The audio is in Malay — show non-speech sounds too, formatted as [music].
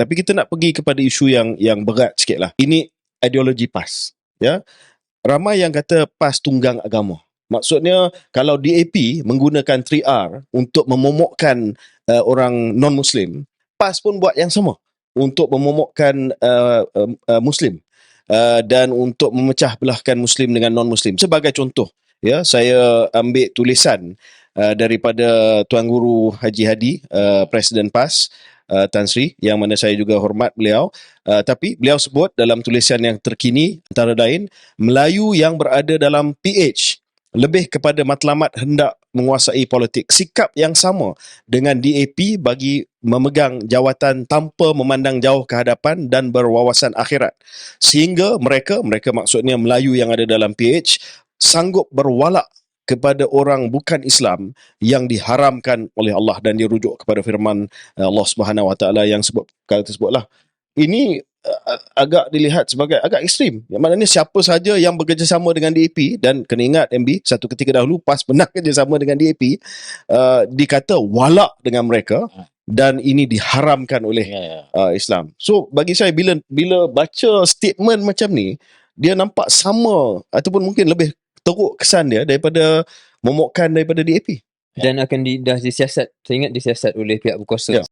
Tapi kita nak pergi kepada isu yang yang berat sikit lah. Ini ideologi PAS. Ya. Ramai yang kata PAS tunggang agama. Maksudnya kalau DAP menggunakan 3R untuk memomokkan uh, orang non-Muslim, PAS pun buat yang sama untuk memomokkan uh, uh, uh, Muslim uh, dan untuk memecah belahkan Muslim dengan non-Muslim. Sebagai contoh, ya saya ambil tulisan uh, daripada Tuan Guru Haji Hadi, uh, Presiden PAS, uh, Tan Sri yang mana saya juga hormat beliau. Uh, tapi beliau sebut dalam tulisan yang terkini antara lain Melayu yang berada dalam PH lebih kepada matlamat hendak menguasai politik. Sikap yang sama dengan DAP bagi memegang jawatan tanpa memandang jauh ke hadapan dan berwawasan akhirat. Sehingga mereka mereka maksudnya Melayu yang ada dalam PH sanggup berwalak kepada orang bukan Islam yang diharamkan oleh Allah dan dirujuk kepada firman uh, Allah Subhanahu Wa Taala yang sebut kata tersebutlah. Ini uh, agak dilihat sebagai agak ekstrim. Yang maknanya siapa saja yang bekerjasama dengan DAP dan kena ingat MB satu ketika dahulu PAS pernah [laughs] kerjasama dengan DAP uh, dikata walak dengan mereka dan ini diharamkan oleh uh, Islam. So bagi saya bila bila baca statement macam ni dia nampak sama ataupun mungkin lebih teruk kesan dia daripada momokkan daripada DAP. Dan akan di, dah disiasat. Saya ingat disiasat oleh pihak berkuasa. Ya.